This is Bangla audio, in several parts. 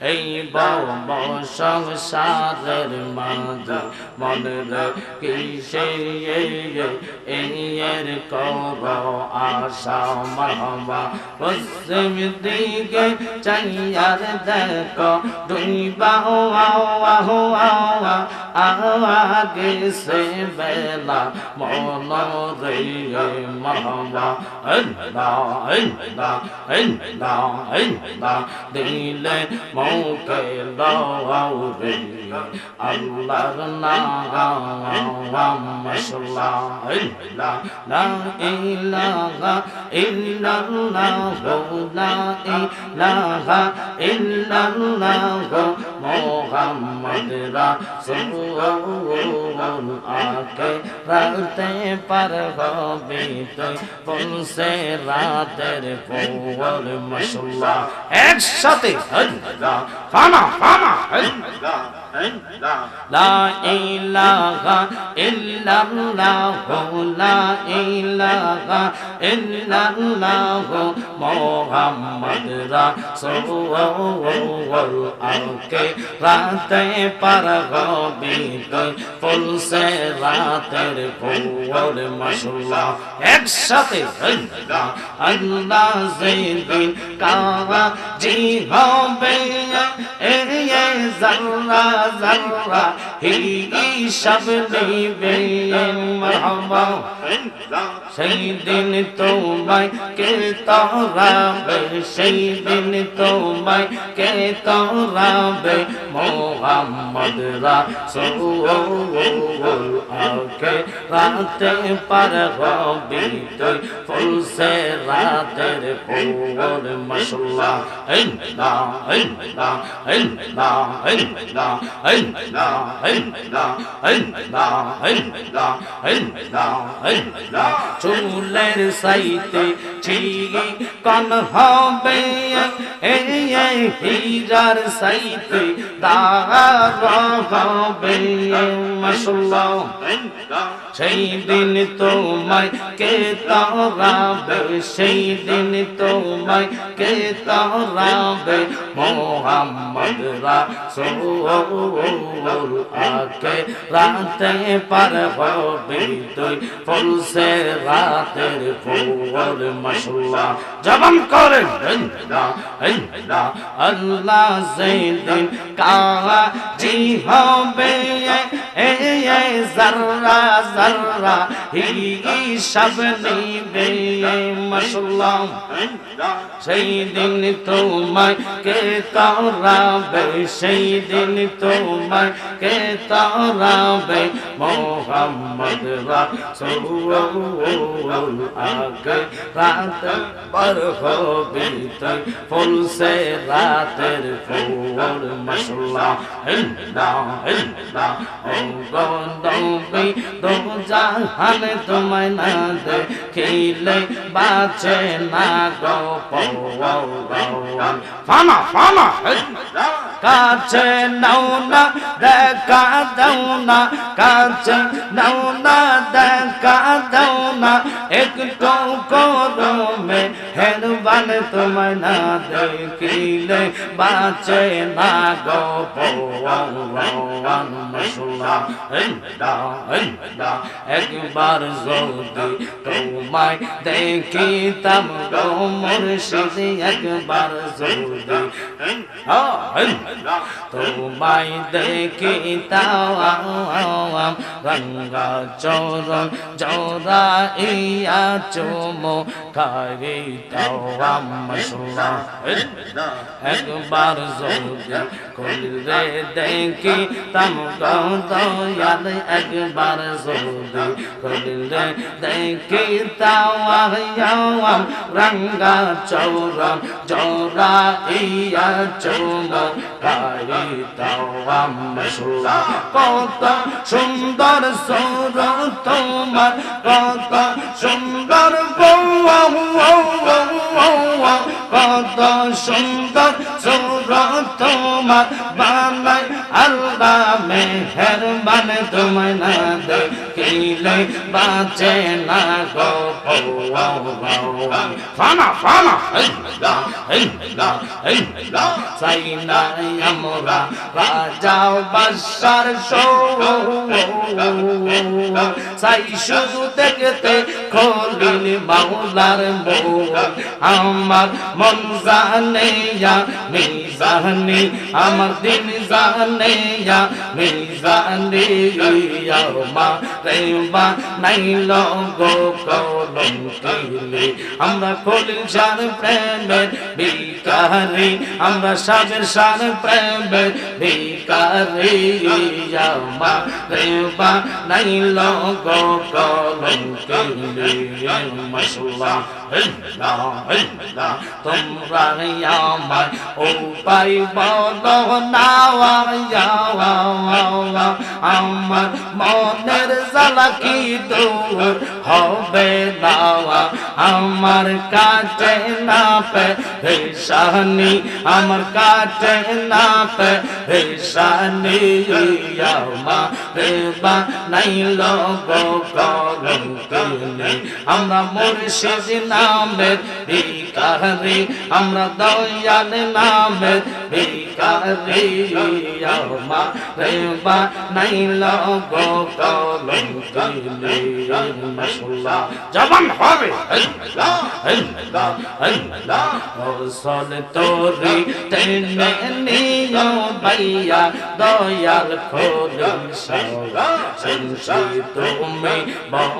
এই বউ সংসারের মাঝে মনে কিসে এর কর আশা মামা। পশ্চিম দিকে চাইয়ার দেখ, দুই বাহু आगे से बेला मौला रे महवा अल्लाह अल्लाह अल्लाह अल्लाह दिल मौके लाओ रे আল্লাহর নাম মশলা আল্লাহ লা ইলাহা ইল্লাল্লাহ লা ইলাহা ইল্লাল্লাহ মোহাম্মদ রাসূল আকে রাতে পার হবে তুই বলছে রাতের পর মশলা একসাথে ফানা ফানা আল্লাহ لا إله إلا الله لا إله إلا الله محمد رسول আকে রাতে পার হবি তুই ফুলসে রাতের পৌর মশলা একসাথে আল্লাহ আল্লাহ যেদিন কাওয়া জি হবে এ জাল্লা ذرة هي شبني بين مرحبا সেদিন তোমায় কে তরাবে সেদিন তোমায় কে তরাবে মোহাম্মদ রাসূল আকে রাতে পার হবি তুই ফুলসে রাতের পৌর মশলা আল্লাহ আল্লাহ আল্লাহ আল্লাহ আল্লাহ আল্লাহ আল্লাহ আল্লাহ আল্লাহ আল্লাহ চুলের সাইতে ঠিক কন হবে এই হীরার সাইতে تعالى فبين ما شاء الله সেই দিন তোমায় কে তারাবে সেই দিন তোমায় কে তারাবে মোহাম্মদ রাসূল আকে রাতে পার হবে তুই ফুলসে রাতের ফুল মশলা জবান করেন আল্লাহ আল্লাহ আল্লাহ যেদিন কাজি হবে এ জর্রা জর্রা হিসাব নিবে মশলা সেই দিন তোমায় কে তারাবে সেই দিন তোমায় কে তারাবে, মোহাম্মদ রাসূল আগে রাত পর হবে তুই ফুল সে রাতের ফুল মশলা হিন্দা হিন্দা ও গন্দবি দো জাহান তোমায় না দেখিলে বাঁচে না গো ফানা ফানা কাছে নাও না, দেখা দাও না। কাছে নাও না, দেখা দাও না। একটু করো মে হেরবান তোমায় না দেখিলে বাঁচে না গো একবার যদি তোমায় দেখিতাম গো মুর্শিদ, একবার যদি। তোমায় দেখিতাম রঙ্গা চরণ জোরা ইয়া চুমো وام مشروع اکبر زوجی کل رے دیکھی تم گو دو یاد اکبر زوجی کل رے دیکھی تاوہ یوام رنگا چورم جورا ایا چومو کاری تاوام مشروع کوتا সুন্দর সৌর তোমার কত সুন্দর বৌ বৌয়া কত সুন্দর সৌর তোমার বানাই আল্লাহ মেহরবান তোমায় না দে দেখিলে বাঁচে না গো ফানা ফানা। চাই না আমরা রাজা বাসার চাই শুধু দেখতে খলিল মাওলার মৌ আমার মন জানে মিজানে আমার দিন জানে মিজানে মা রেবা নাইল গো কলম কিলে আমরা খলিল সার প্রেমের বিকারি আমরা সাবের সার প্রেমের বিকারি আমা রেবা নাইল গো কলম কিলে মশলা তোমরা আমার উপায় না আমার মনের জ্বালা কি দূর হবে না, আমার কাছে না পে ভেসানি আমার কাছে না পে ভেসানি আমার বা নাইল গো কলম কিনে আমরা মুর্শিদ নামের ভিকারি, আমরা দয়াল নামের ভিকারি। আমা রেবা নাইল গো কলম মাশাআল্লাহ। জবান হবে। রসল তোরি টেনে নিও ভাইয়া, দয়াল খোলন শুনছি তুমি বব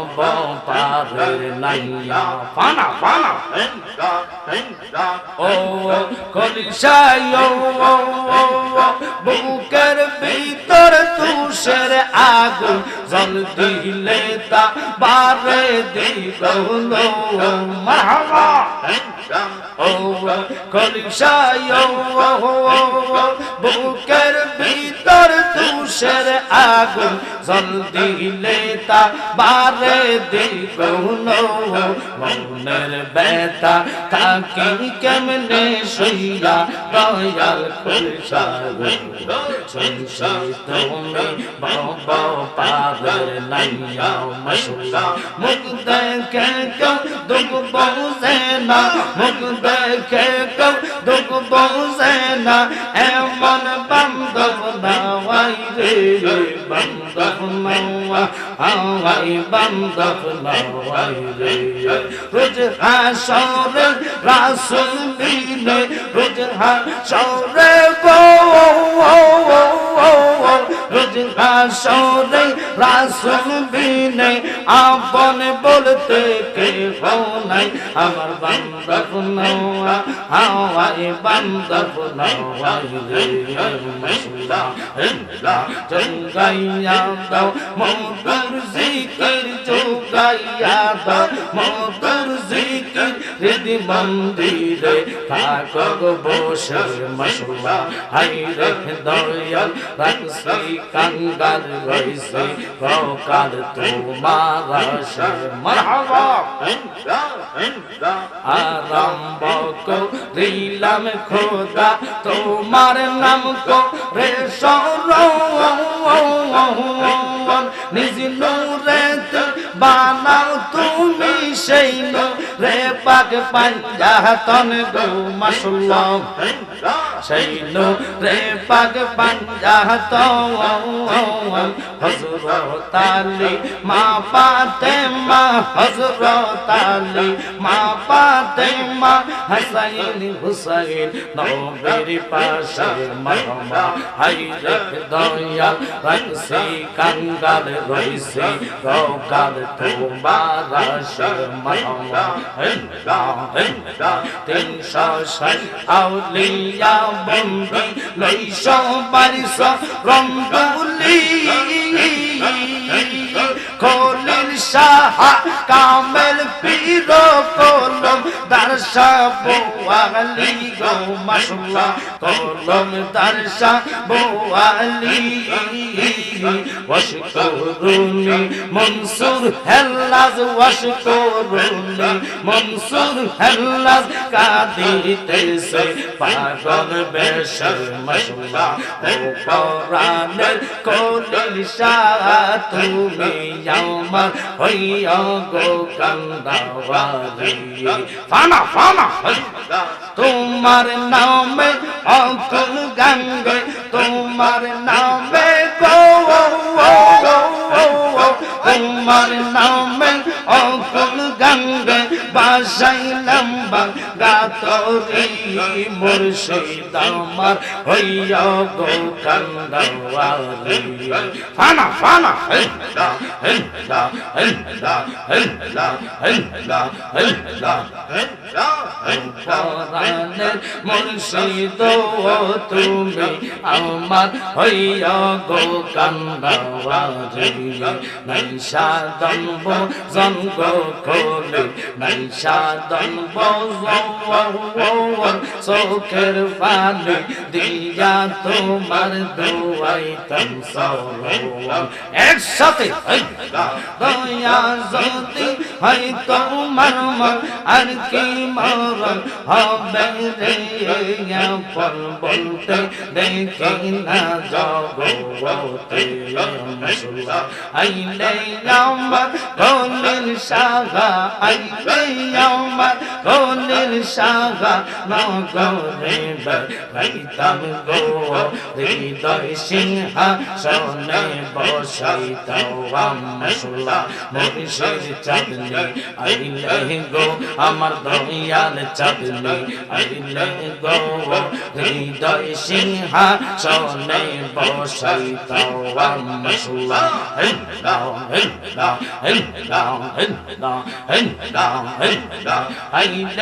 পারের নাইয়া। ফানা ফানা। ও কলিশাই ও বুকের ভিতর তুষের আগুন জল দিলে তা বারে দিল ও কলিশাই ও বুকের ভিতর তুষের আগুন জল দিলে তা বারে দিল মনের ব্যথা। থাকি কেমনে সইয়া দয়াল কলিশাই শুনছি তুমি বাবা পাদের নাইয়া মশুলা মুখ দেখে কেউ দুঃখ বউসে না মুখ দেখে কেউ দুঃখ বউসে না এমন বান্ধব নাওয়াই রে বান্ধব নাওয়া হাওয়াই বান্ধব নাওয়াই রে রোজ হাসরে রাসুল বিনে রোজ হাসরে গো, রোজ হাসরে রাসুল বিনে আপন বলতে কে নাই। আমার বান্ধব নওয়া হাওয়াই বান্ধব নওয়াই রে মশলা হেলা, জঙ্গাইয়া দাও মধুর জিকির জোগাইয়া দাও জিকির হৃদি মন্দিরে থাকক বসে মশলা হাই রে দয়াল রাখছি কাঙ্গাল রইছি প্রকার তোমার সে মরহবা আরম্ভ খোদা, তোমার নাম কো রে নিজ নূরে বানাও তুমি সেই রে পাক পাঞ্জাতন গো মাসুল্লাহ। সেই রে পাক পাঞ্জাতন হজরত আলী, মা পাতে মা হজরত আলী, মা পাতে মা হাসাইন হুসাইন, নবীর পাশে মরহমা হাই রে দয়া রাখছি, কাঙ্গাল রইছি রকাল তোমার তিনশো ষাট আউলিয়া বন্দি লইশ বারিশ রঙ্গুলি کلین شاها كامل پیرو کلم دارشا بو عليكم ما شاء الله. کلم دارشا بو علی واشکرونی منصور هلاز واشکرونی منصور هلاز کادی تیسے پاگل بشر ما شاء الله. کلین شاہ تومی আমার হইয়া গো কান্দাওয়ালি ফানা ফানা তোমার নামে অকুল গঙ্গে, তোমার নামে গো তোমার নামে অকুল গঙ্গে, বাসাইলাম গাতরি মুর্শিদ আমার হইয়া গো কান্দাওয়ালি ফানা ফানা হেল্লা হেল্লা হেল্লা হেল্লা হেল্লা হেল্লা হেল্লা কোরআনের মুর্শিদ তুমি আমার হইয়া গো কান্দাওয়ালি নাই সাধন জন গো খোলে নাই সাধন চোখের পানি দিয়া তোমার দুয়াই তম একসাথে দয়া যদি হয় তোমার মন, আর কি মরণ হবে রে পর বলতে দেখি না জগতে আইলে আমার গলির সাগা আইলে আমার গলির সাগা নগরে বেড়াইতাম গো হৃদয় সিংহা সনে বসাইতাও আমসুল্লা মরিষের চাঁদনি আইলে গো, আমার দয়াল চাঁদনি আইলে গো, হৃদয় সিংহা সনে বসাইতাও আমসুল্লা হেল্লা হেল্লা হেল্লা হেল্লা হেল্লা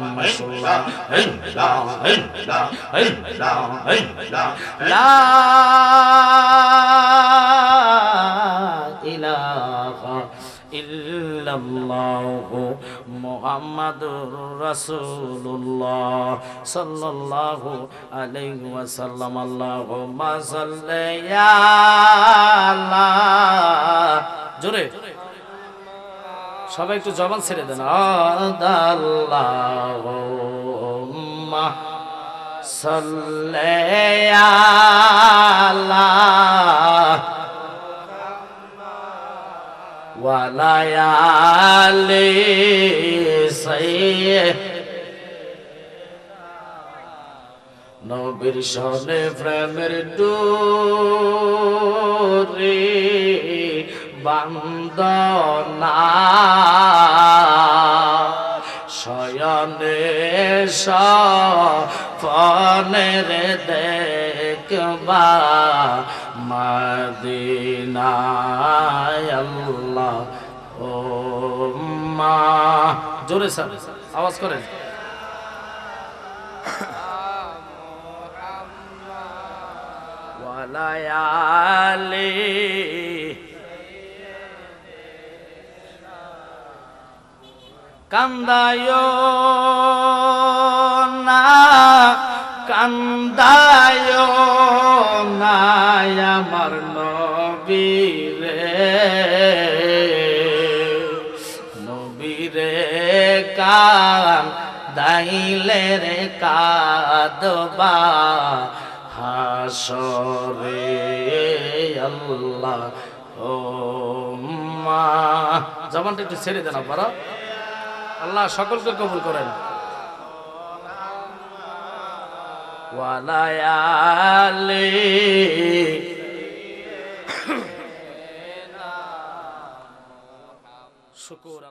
মুহাম্মাদুর রাসূলুল্লাহ সাল্লাল্লাহু আলাইহি ওয়াসাল্লাম। আল্লাহুম্মা সাল্লি আলা জোরে। সবাই একটু জবান ছেড়ে দেন। নবীর সনে প্রেমের ডোরে বান্দনা। সপনের দেখবা আল্লাহ ও মা জোরে স্যার আওয়াজ করেন। ওয়ালায়ালি কান্দায় না কান্দায় না, আমার নবীরে নবীরে কান দাইলে রে কাদবা হাসরে আল্লাহ ও মা জবানটা একটু ছেড়ে দেন আপনারা। আল্লাহ সকলকে কবুল করেন। শুকুর